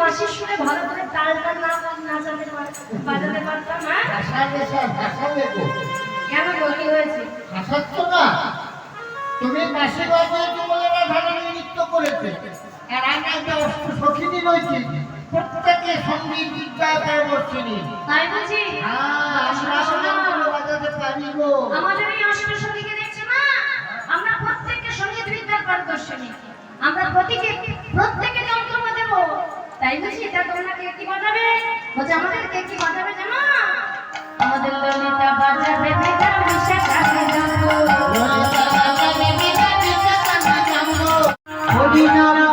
বাঁশির শুনে ভালো করে তাল তাল না নাচাতে বাজাতে পারতাম হ্যাঁ? কেন বলি হয়েছে? হাসাচ্ছ না। তুমি পাশে বাজিয়েছো বলে রাধারানী নৃত্য করেছে। আর আমরা যে অষ্ট সখিনী রয়েছি। প্রত্যেকে সংগীত বিদ্যায় পারবর্ষিনী তাই বুঝি হ্যাঁ, আমরা সংগীত বাজাতে পারি গো। আমাদের এই অষ্টসখীকে দেখছ না আমরা প্রত্যেককে সংগীত বিদ্যার পারদর্শনী আমরা প্রত্যেকে প্রত্যেকে তাই বুঝি এটা তোমরা কে কি বাজাবে? বলছে আমাদের কে কি বাজাবে জামা আমাদের ললিতা বাজাবে বেটা মিশা কাছে যাব হরিনাম